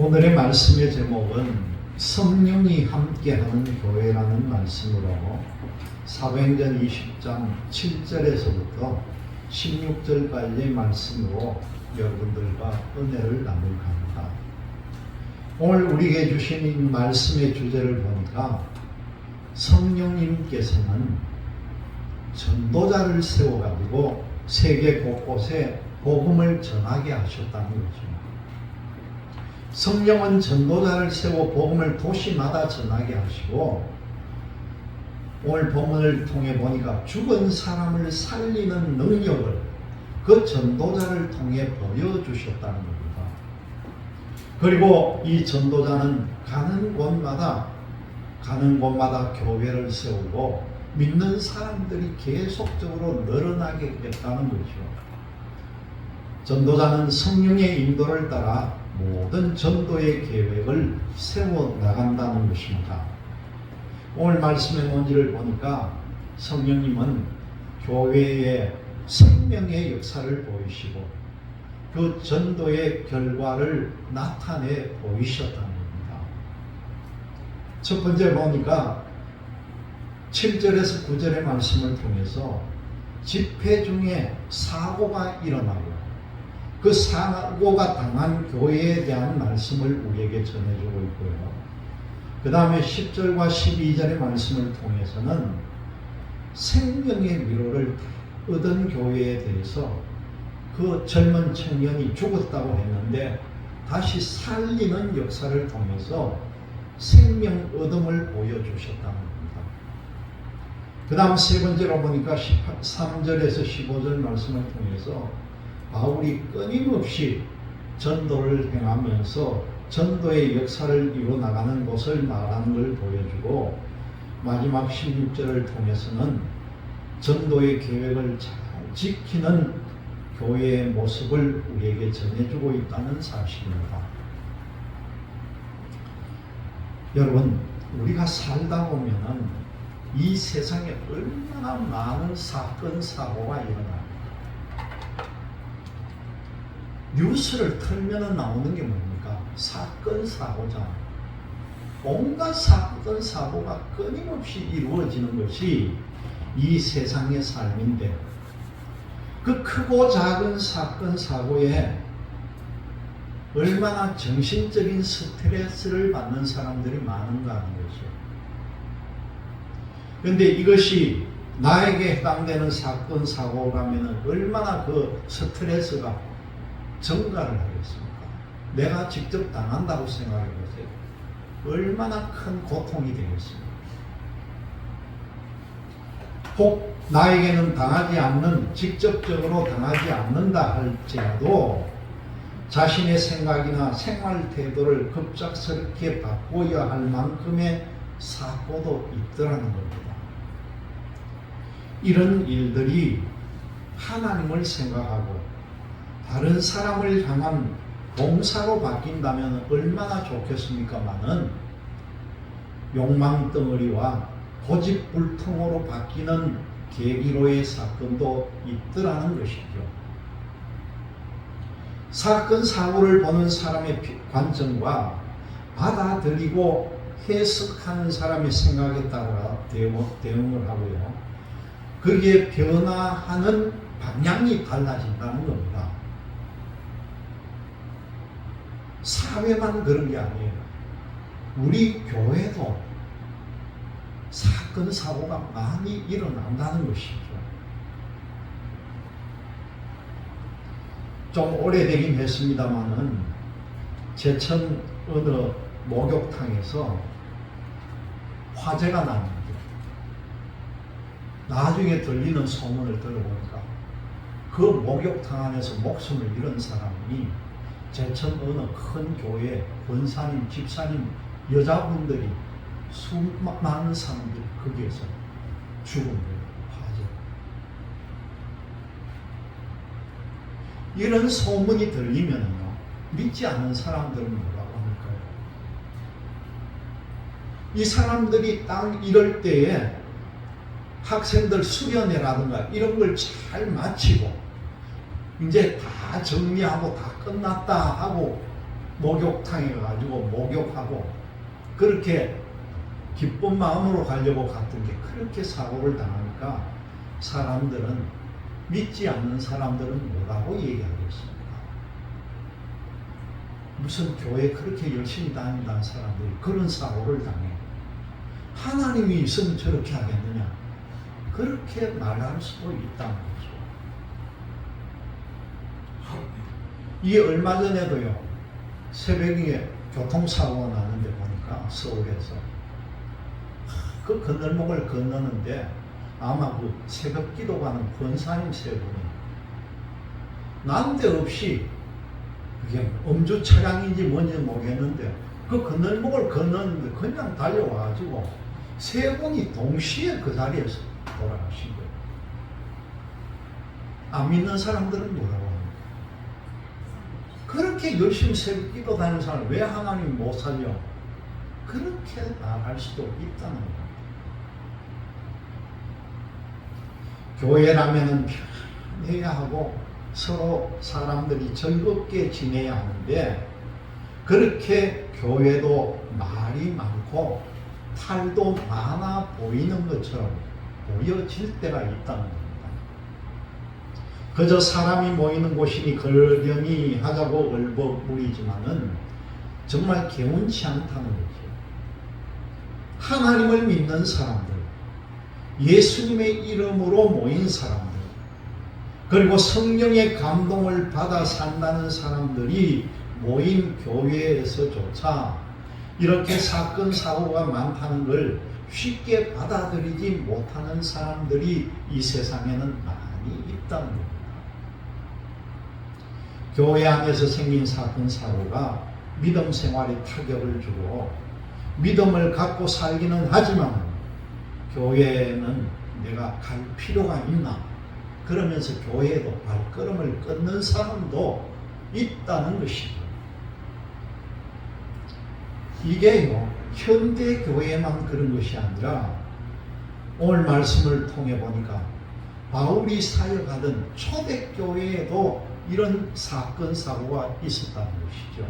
오늘의 말씀의 제목은 성령이 함께하는 교회라는 말씀으로 사도행전 20장 7절에서부터 16절까지의 말씀으로 여러분들과 은혜를 나눌까 합니다. 오늘 우리에게 주신 이 말씀의 주제를 보니까 성령님께서는 전도자를 세워가지고 세계 곳곳에 복음을 전하게 하셨다는 거죠. 성령은 전도자를 세워 복음을 도시마다 전하게 하시고 오늘 본문을 통해 보니까 죽은 사람을 살리는 능력을 그 전도자를 통해 보여주셨다는 겁니다. 그리고 이 전도자는 가는 곳마다 가는 곳마다 교회를 세우고 믿는 사람들이 계속적으로 늘어나게 했다는 거죠. 전도자는 성령의 인도를 따라 모든 전도의 계획을 세워 나간다는 것입니다. 오늘 말씀의 논지를 보니까 성령님은 교회의 생명의 역사를 보이시고 그 전도의 결과를 나타내 보이셨다는 겁니다. 첫 번째 보니까 7절에서 9절의 말씀을 통해서 집회 중에 사고가 일어나고 그 사고가 당한 교회에 대한 말씀을 우리에게 전해주고 있고요. 그 다음에 10절과 12절의 말씀을 통해서는 생명의 위로를 얻은 교회에 대해서 그 젊은 청년이 죽었다고 했는데 다시 살리는 역사를 통해서 생명 얻음을 보여주셨다는 겁니다. 그 다음 세 번째로 보니까 13절에서 15절 말씀을 통해서 바울이 끊임없이 전도를 행하면서 전도의 역사를 이루어 나가는 것을 말하는 걸 보여주고 마지막 16절을 통해서는 전도의 계획을 잘 지키는 교회의 모습을 우리에게 전해주고 있다는 사실입니다. 여러분, 우리가 살다 보면은 이 세상에 얼마나 많은 사건, 사고가 일어납니까? 뉴스를 틀면 나오는 게 뭡니까? 사건, 사고잖아. 온갖 사건, 사고가 끊임없이 이루어지는 것이 이 세상의 삶인데, 그 크고 작은 사건, 사고에 얼마나 정신적인 스트레스를 받는 사람들이 많은가 하는 거죠. 그런데 이것이 나에게 해당되는 사건, 사고라면 얼마나 그 스트레스가 증가를 하겠습니까? 내가 직접 당한다고 생각해 보세요. 얼마나 큰 고통이 되겠습니까? 혹 나에게는 당하지 않는, 직접적으로 당하지 않는다 할지라도 자신의 생각이나 생활 태도를 급작스럽게 바꿔야 할 만큼의 사고도 있더라는 겁니다. 이런 일들이 하나님을 생각하고 다른 사람을 향한 봉사로 바뀐다면 얼마나 좋겠습니까마는 욕망 덩어리와 고집불통으로 바뀌는 계기로의 사건도 있더라는 것이죠. 사건 사고를 보는 사람의 관점과 받아들이고 해석하는 사람의 생각에 따라 대응을 하고요. 거기에 변화하는 방향이 달라진다는 겁니다. 사회만 그런 게 아니에요. 우리 교회도 사건, 사고가 많이 일어난다는 것이죠. 좀 오래되긴 했습니다만은 제천 어느 목욕탕에서 화재가 났는데 나중에 들리는 소문을 들어보니까 그 목욕탕 안에서 목숨을 잃은 사람이 제천 어느 큰 교회 권사님, 집사님, 여자분들이 수많은 사람들이 거기에서 죽은 거예요. 화재. 이런 소문이 들리면요 믿지 않는 사람들은 뭐라고 할까요? 이 사람들이 딱 이럴 때에 학생들 수련회라든가 이런 걸 잘 마치고 이제 다 정리하고 다 끝났다 하고 목욕탕에 가가지고 목욕하고 그렇게 기쁜 마음으로 가려고 갔던 게 그렇게 사고를 당하니까 사람들은 믿지 않는 사람들은 뭐라고 얘기하겠습니까? 무슨 교회 그렇게 열심히 다닌다는 사람들이 그런 사고를 당해. 하나님이 있으면 저렇게 하겠느냐? 그렇게 말할 수도 있다 는 거죠. 이 얼마 전에도요, 새벽에 교통사고가 나는데 보니까 서울에서 그 건널목을 건너는데 아마 그 새벽 기도 가는 권사님 세 분이 난데없이 그게 음주 차량인지 뭔지 모르겠는데 그 건널목을 건너는데 그냥 달려와가지고 세 분이 동시에 그 자리에서 돌아가신 거예요. 안 믿는 사람들은 뭐라고? 그렇게 열심히 새벽 기도 다니는 사람 왜 하나님 못 살려? 그렇게 나갈 수도 있다는 거예요. 교회라면은 편해야 하고 서로 사람들이 즐겁게 지내야 하는데 그렇게 교회도 말이 많고 탈도 많아 보이는 것처럼 보여질 때가 있다는 겁니다. 그저 사람이 모이는 곳이니 그러려니 하자고 얼버무리지만은 정말 개운치 않다는 거죠. 하나님을 믿는 사람들, 예수님의 이름으로 모인 사람들, 그리고 성령의 감동을 받아 산다는 사람들이 모인 교회에서조차 이렇게 사건, 사고가 많다는 걸 쉽게 받아들이지 못하는 사람들이 이 세상에는 많이 있다는 겁니다. 교회 안에서 생긴 사건, 사고가 믿음 생활에 타격을 주고 믿음을 갖고 살기는 하지만 교회는 내가 갈 필요가 있나? 그러면서 교회에도 발걸음을 끊는 사람도 있다는 것이죠. 이게요, 현대 교회만 그런 것이 아니라 오늘 말씀을 통해 보니까 바울이 사역하던 초대 교회에도 이런 사건, 사고가 있었다는 것이죠.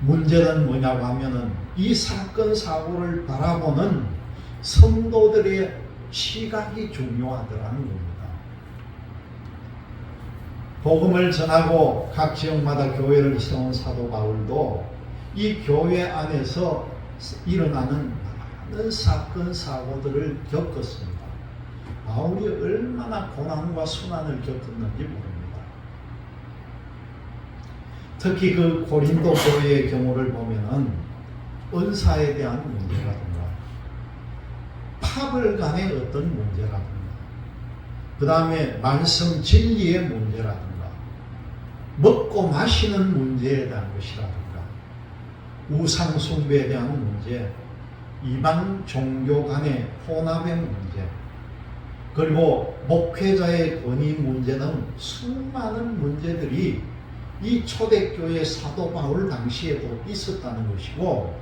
문제는 뭐냐고 하면은 이 사건, 사고를 바라보는 성도들의 시각이 중요하더라는 겁니다. 복음을 전하고 각 지역마다 교회를 세운 사도 바울도 이 교회 안에서 일어나는 많은 사건, 사고들을 겪었습니다. 바울이 얼마나 고난과 순환을 겪었는지 모릅니다. 특히 그 고린도 교회의 경우를 보면은 은사에 대한 문제라든가 팝을 간의 어떤 문제라든가 그 다음에 말씀 진리의 문제라든가 먹고 마시는 문제에 대한 것이라든가 우상 숭배에 대한 문제 이방 종교 간의 혼합의 문제 그리고 목회자의 권위 문제 등 수많은 문제들이 이 초대교회 사도 바울 당시에도 있었다는 것이고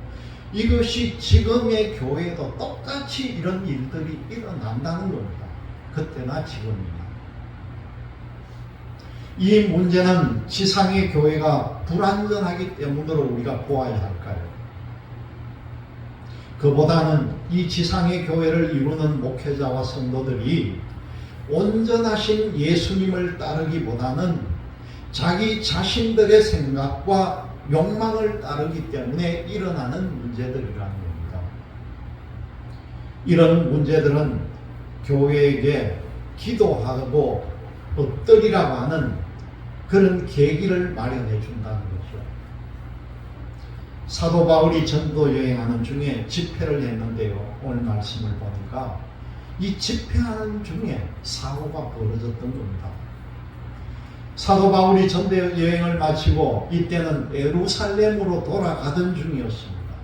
이것이 지금의 교회에도 똑같이 이런 일들이 일어난다는 겁니다. 그때나 지금이나. 이 문제는 지상의 교회가 불완전하기 때문으로 우리가 보아야 할까요? 그보다는 이 지상의 교회를 이루는 목회자와 성도들이 온전하신 예수님을 따르기보다는 자기 자신들의 생각과 욕망을 따르기 때문에 일어나는 문제들이라는 겁니다. 이런 문제들은 교회에게 기도하고 엎드리라고 하는 그런 계기를 마련해 준다는 거죠. 사도 바울이 전도 여행하는 중에 집회를 했는데요. 오늘 말씀을 보니까 이 집회하는 중에 사고가 벌어졌던 겁니다. 사도 바울이 전대 여행을 마치고 이때는 에루살렘으로 돌아가던 중이었습니다.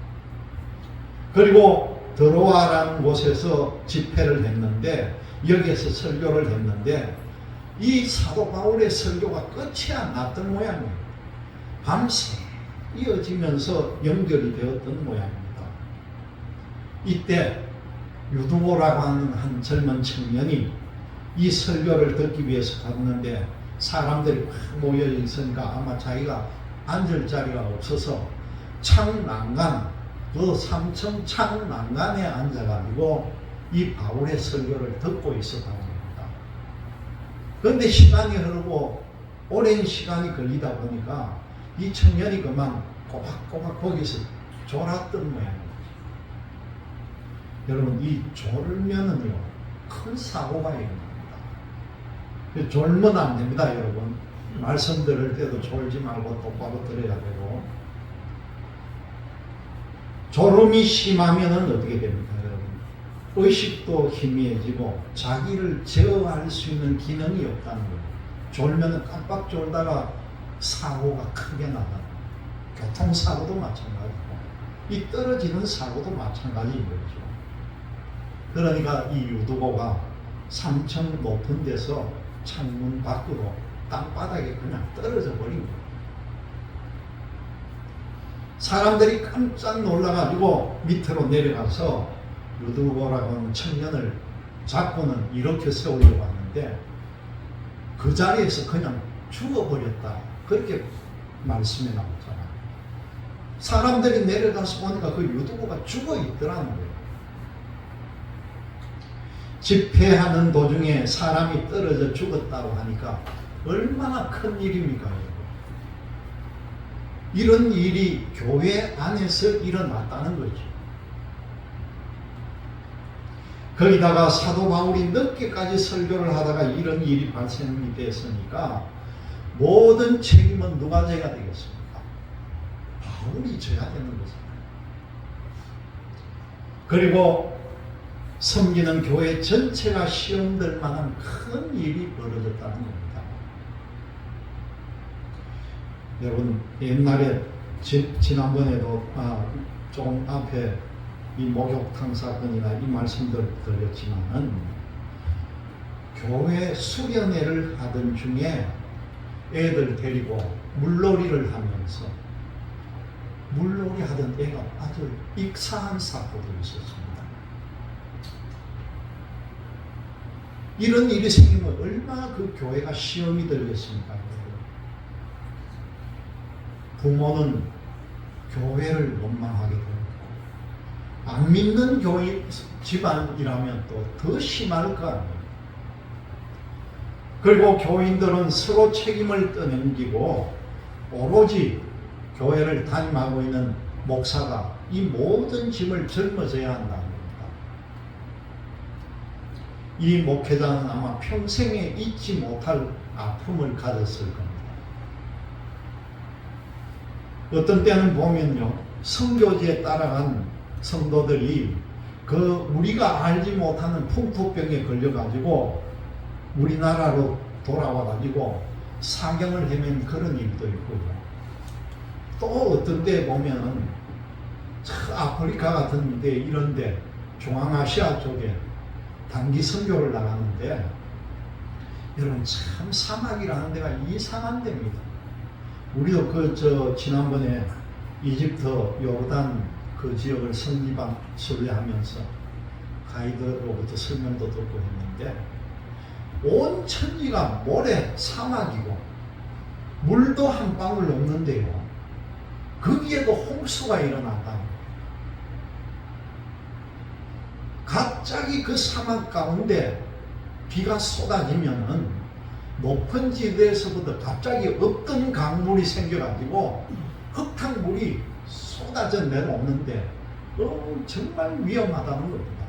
그리고 드로아라는 곳에서 집회를 했는데 여기에서 설교를 했는데 이 사도 바울의 설교가 끝이 안 났던 모양이에요. 밤새 이어지면서 연결이 되었던 모양입니다. 이때 유두보라고 하는 한 젊은 청년이 이 설교를 듣기 위해서 갔는데 사람들이 막 모여 있으니까 아마 자기가 앉을 자리가 없어서 창난간 그 삼청 창난간에 앉아가지고 이 바울의 설교를 듣고 있었다고 합니다. 그런데 시간이 흐르고 오랜 시간이 걸리다 보니까 이 청년이 그만 꼬박꼬박 거기서 졸았던 모양입니다. 여러분 이 졸면은요 큰 사고가 일어납니다. 졸면 안 됩니다, 여러분. 말씀 들을 때도 졸지 말고 똑바로 들어야 되고 졸음이 심하면은 어떻게 됩니까, 여러분? 의식도 희미해지고 자기를 제어할 수 있는 기능이 없다는 거예요. 졸면은 깜빡 졸다가 사고가 크게 나가요. 교통사고도 마찬가지고 이 떨어지는 사고도 마찬가지인 거죠. 그러니까 이 유두보가 3층 높은 데서 창문 밖으로 땅바닥에 그냥 떨어져 버린 거예요. 사람들이 깜짝 놀라가지고 밑으로 내려가서 유두보라고 하는 청년을 잡고는 이렇게 세우려고 하는데 그 자리에서 그냥 죽어버렸다. 그렇게 말씀에 나오잖아요. 사람들이 내려가서 보니까 그 유두보가 죽어 있더라는 거예요. 집회하는 도중에 사람이 떨어져 죽었다고 하니까 얼마나 큰 일입니까? 이런 일이 교회 안에서 일어났다는 거죠. 거기다가 사도 바울이 늦게까지 설교를 하다가 이런 일이 발생이 됐으니까 모든 책임은 누가 져야 되겠습니까? 바울이 져야 되는 것입니다. 그리고 섬기는 교회 전체가 시험될 만한 큰 일이 벌어졌다는 겁니다. 여러분 옛날에 지, 지난번에도 아, 조금 앞에 이 목욕탕 사건이나 이 말씀들 드렸지만은 교회 수련회를 하던 중에 애들 데리고 물놀이를 하면서 물놀이 하던 애가 아주 익사한 사고도 있었습니다. 이런 일이 생기면 얼마나 그 교회가 시험이 들겠습니까? 부모는 교회를 원망하게 되고 안 믿는 교회 집안이라면 또 더 심할 거 아니에요. 그리고 교인들은 서로 책임을 떠넘기고 오로지 교회를 담임하고 있는 목사가 이 모든 짐을 짊어져야 한다는 겁니다. 이 목회자는 아마 평생에 잊지 못할 아픔을 가졌을 겁니다. 어떤 때는 보면요, 성교지에 따라간 성도들이 그 우리가 알지 못하는 풍토병에 걸려가지고 우리나라로 돌아와가지고 사경을 헤맨 그런 일도 있고요. 또 어떤 때 보면은 저 아프리카 같은 데 이런데 중앙아시아 쪽에 단기 선교를 나갔는데 여러분 참 사막이라는 데가 이상한 데입니다. 우리도 그 저 지난번에 이집트 요르단 그 지역을 선지방 순례하면서 가이드로부터 설명도 듣고 했는데 온 천지가 모래 사막이고 물도 한 방울 없는데요. 거기에도 홍수가 일어난다. 갑자기 그 사막 가운데 비가 쏟아지면은 높은 지대에서부터 갑자기 없던 강물이 생겨가지고 흙탕물이 쏟아져 내려오는데 어, 정말 위험하다는 겁니다.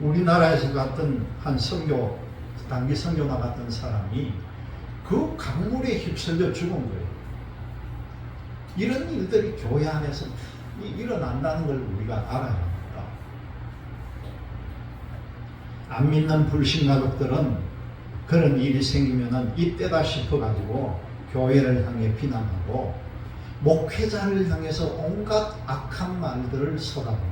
우리나라에서 갔던 한 선교, 단기 선교 나갔던 사람이 그 강물에 휩쓸려 죽은 거예요. 이런 일들이 교회 안에서 일어난다는 걸 우리가 알아야 합니다. 안 믿는 불신 가족들은 그런 일이 생기면은 이때다 싶어가지고 교회를 향해 비난하고 목회자를 향해서 온갖 악한 말들을 쏟아봅니다.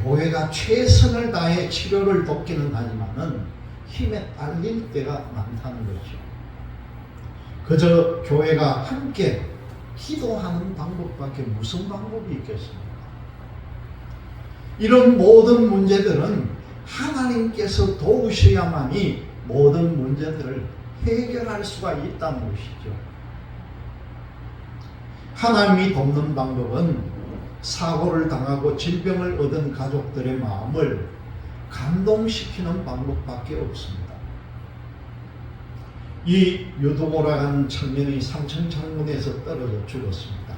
교회가 최선을 다해 치료를 돕기는 하지만은 힘에 딸릴 때가 많다는 거죠. 그저 교회가 함께 기도하는 방법밖에 무슨 방법이 있겠습니까? 이런 모든 문제들은 하나님께서 도우셔야만이 모든 문제들을 해결할 수가 있다는 것이죠. 하나님이 돕는 방법은 사고를 당하고 질병을 얻은 가족들의 마음을 감동시키는 방법밖에 없습니다. 이 유도고라는 청년이 삼천 창문에서 떨어져 죽었습니다.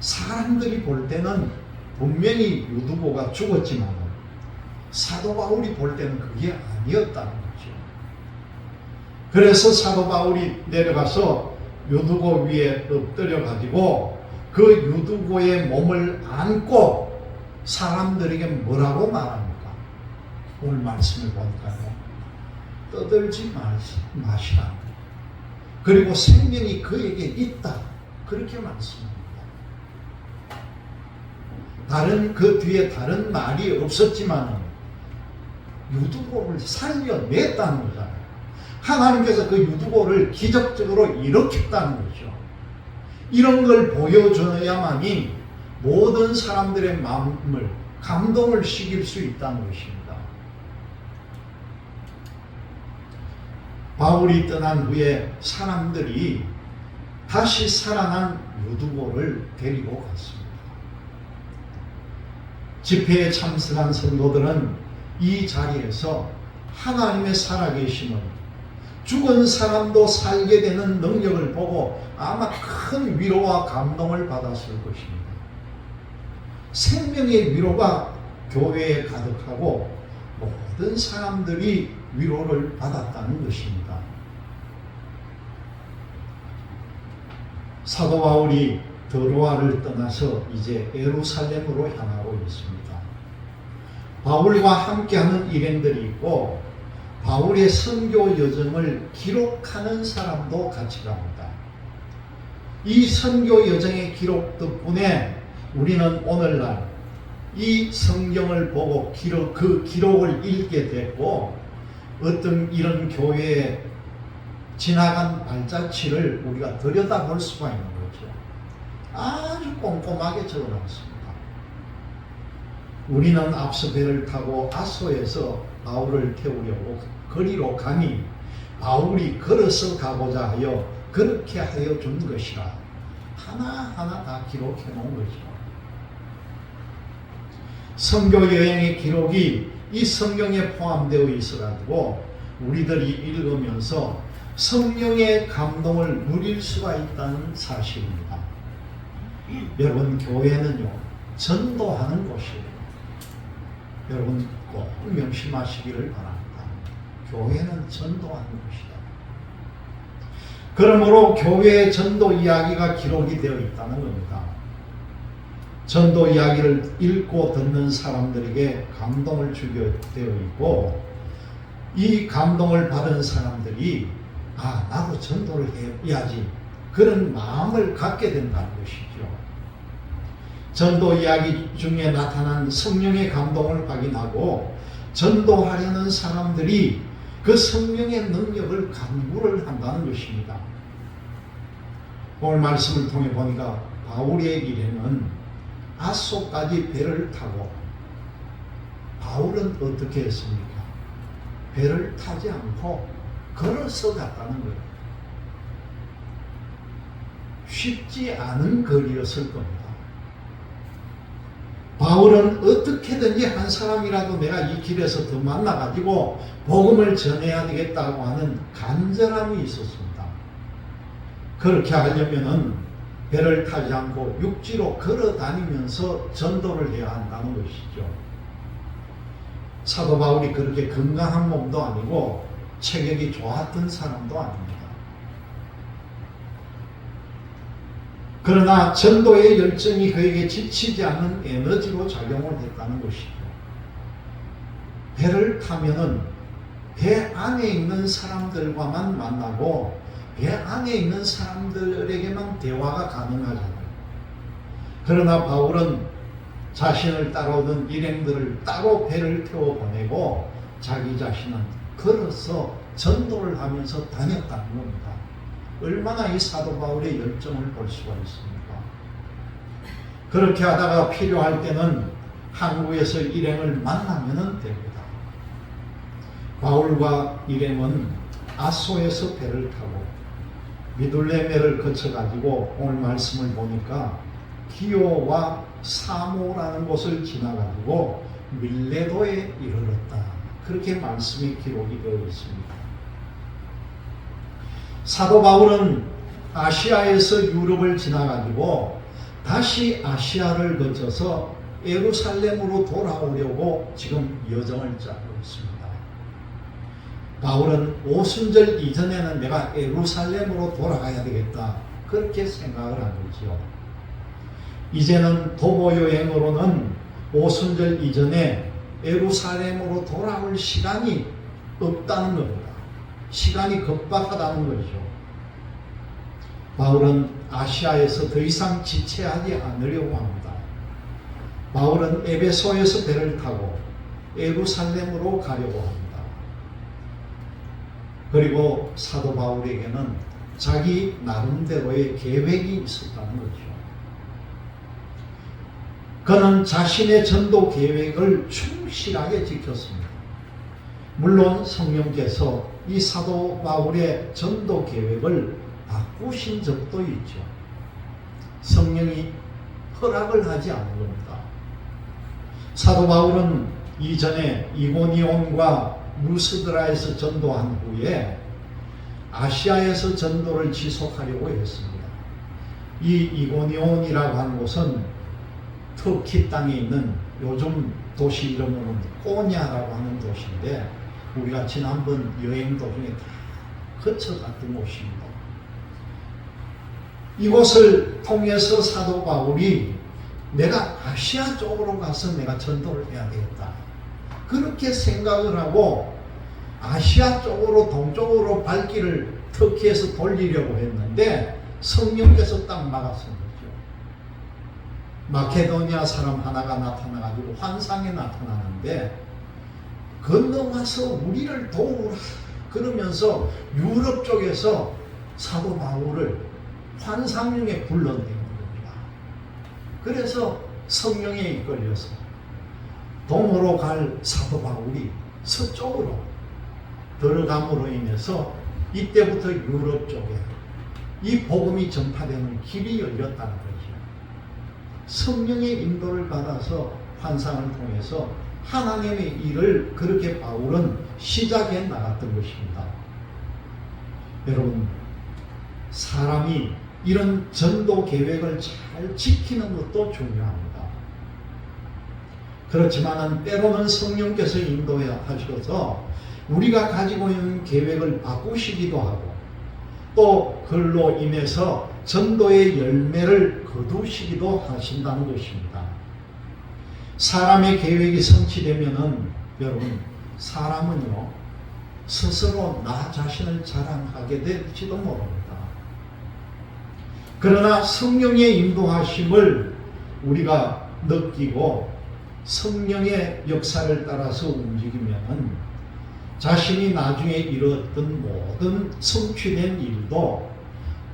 사람들이 볼 때는 분명히 유두보가 죽었지만 사도 바울이 볼 때는 그게 아니었다는 거죠. 그래서 사도 바울이 내려가서 유두고 위에 엎드려 가지고 그 유두고의 몸을 안고 사람들에게 뭐라고 말합니까? 오늘 말씀을 보니까요. 떠들지 마시, 마시라. 그리고 생명이 그에게 있다. 그렇게 말씀합니다. 다른 그 뒤에 다른 말이 없었지만 유두고를 살려냈다는 거잖아요. 하나님께서 그 유두고를 기적적으로 일으켰다는 거죠. 이런 걸 보여줘야만이 모든 사람들의 마음을 감동을 시킬 수 있다는 것입니다. 바울이 떠난 후에 사람들이 다시 살아난 유두고를 데리고 갔습니다. 집회에 참석한 성도들은 이 자리에서 하나님의 살아계심을 죽은 사람도 살게 되는 능력을 보고 아마 큰 위로와 감동을 받았을 것입니다. 생명의 위로가 교회에 가득하고 모든 사람들이 위로를 받았다는 것입니다. 사도 바울이 드로아를 떠나서 이제 에루살렘으로 향하고 있습니다. 바울과 함께하는 일행들이 있고 바울의 선교 여정을 기록하는 사람도 같이 갑니다. 이 선교 여정의 기록 덕분에 우리는 오늘날 이 성경을 보고 기록, 그 기록을 읽게 됐고 어떤 이런 교회에 지나간 발자취를 우리가 들여다볼 수가 있는 거죠. 아주 꼼꼼하게 적어놨습니다. 우리는 앞서 배를 타고 아소에서 바울을 태우려고 거리로 가니 바울이 걸어서 가고자 하여 그렇게 하여 준 것이라 하나하나 다 기록해 놓은 거죠. 선교 여행의 기록이 이 성경에 포함되어 있어가지고 우리들이 읽으면서 성령의 감동을 누릴 수가 있다는 사실입니다. 여러분 교회는요 전도하는 곳이에요. 여러분 꼭 명심하시기를 바랍니다. 교회는 전도하는 곳이다. 그러므로 교회의 전도 이야기가 기록이 되어 있다는 겁니다. 전도 이야기를 읽고 듣는 사람들에게 감동을 주게 되어 있고 이 감동을 받은 사람들이 아 나도 전도를 해야지 그런 마음을 갖게 된다는 것이죠. 전도 이야기 중에 나타난 성령의 감동을 확인하고 전도하려는 사람들이 그 성령의 능력을 간구를 한다는 것입니다. 오늘 말씀을 통해 보니까 바울의 일에는 아소까지 배를 타고 바울은 어떻게 했습니까? 배를 타지 않고 걸어서 갔다는 거예요. 쉽지 않은 거리였을 겁니다. 바울은 어떻게든지 한 사람이라도 내가 이 길에서 더 만나가지고 복음을 전해야 되겠다고 하는 간절함이 있었습니다. 그렇게 하려면은 배를 타지 않고 육지로 걸어 다니면서 전도를 해야 한다는 것이죠. 사도 바울이 그렇게 건강한 몸도 아니고 체격이 좋았던 사람도 아닙니다. 그러나 전도의 열정이 그에게 지치지 않는 에너지로 작용을 했다는 것이죠. 배를 타면은 배 안에 있는 사람들과만 만나고 배 안에 있는 사람들에게만 대화가 가능하잖아요. 그러나 바울은 자신을 따라오는 일행들을 따로 배를 태워 보내고 자기 자신은 걸어서 전도를 하면서 다녔다는 겁니다. 얼마나 이 사도 바울의 열정을 볼 수가 있습니까? 그렇게 하다가 필요할 때는 한국에서 일행을 만나면 됩니다. 바울과 일행은 아소에서 배를 타고 미둘레메를 거쳐가지고 오늘 말씀을 보니까 기오와 사모라는 곳을 지나가지고 밀레도에 이르렀다. 그렇게 말씀이 기록이 되어 있습니다. 사도 바울은 아시아에서 유럽을 지나가지고 다시 아시아를 거쳐서 예루살렘으로 돌아오려고 지금 여정을 짜고 있습니다. 바울은 오순절 이전에는 내가 예루살렘으로 돌아가야 되겠다. 그렇게 생각을 한 거지요. 이제는 도보 여행으로는 오순절 이전에 예루살렘으로 돌아올 시간이 없다는 겁니다. 시간이 급박하다는 거죠. 바울은 아시아에서 더 이상 지체하지 않으려고 합니다. 바울은 에베소에서 배를 타고 예루살렘으로 가려고 합니다. 그리고 사도 바울에게는 자기 나름대로의 계획이 있었다는 거죠. 그는 자신의 전도 계획을 충실하게 지켰습니다. 물론 성령께서 이 사도 바울의 전도 계획을 바꾸신 적도 있죠. 성령이 허락을 하지 않은 겁니다. 사도 바울은 이전에 이고니온과 루스드라에서 전도한 후에 아시아에서 전도를 지속하려고 했습니다. 이 이고니온이라고 하는 곳은 터키 땅에 있는 요즘 도시 이름으로는 꼬냐라고 하는 도시인데 우리가 지난번 여행 도중에 다 거쳐갔던 곳입니다. 이곳을 통해서 사도 바울이 내가 아시아 쪽으로 가서 내가 전도를 해야 되겠다. 그렇게 생각을 하고 아시아 쪽으로 동쪽으로 발길을 터키에서 돌리려고 했는데 성령께서 딱 막았습니다. 마케도니아 사람 하나가 나타나가지고 환상에 나타나는데 건너와서 우리를 도우라 그러면서 유럽 쪽에서 사도 바울을 환상 중에 불러내는 겁니다. 그래서 성령에 이끌려서 동으로 갈 사도 바울이 서쪽으로 들어감으로 인해서 이때부터 유럽 쪽에 이 복음이 전파되는 길이 열렸다는 거죠. 성령의 인도를 받아서 환상을 통해서 하나님의 일을 그렇게 바울은 시작해 나갔던 것입니다. 여러분, 사람이 이런 전도 계획을 잘 지키는 것도 중요합니다. 그렇지만은 때로는 성령께서 인도해 하셔서 우리가 가지고 있는 계획을 바꾸시기도 하고 또 그걸로 인해서 전도의 열매를 거두시기도 하신다는 것입니다. 사람의 계획이 성취되면은 여러분 사람은요 스스로 나 자신을 자랑하게 될지도 모릅니다. 그러나 성령의 인도하심을 우리가 느끼고 성령의 역사를 따라서 움직이면은 자신이 나중에 이뤘던 모든 성취된 일도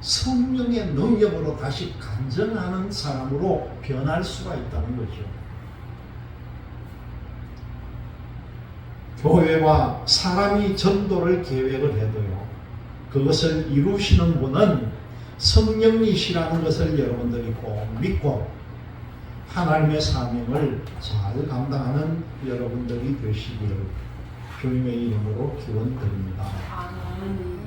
성령의 능력으로 다시 간증하는 사람으로 변할 수가 있다는 거죠. 교회와 사람이 전도를 계획을 해도요. 그것을 이루시는 분은 성령이시라는 것을 여러분들이 꼭 믿고 하나님의 사명을 잘 감당하는 여러분들이 되시기를 주님의 이름으로 기원드립니다. 아멘.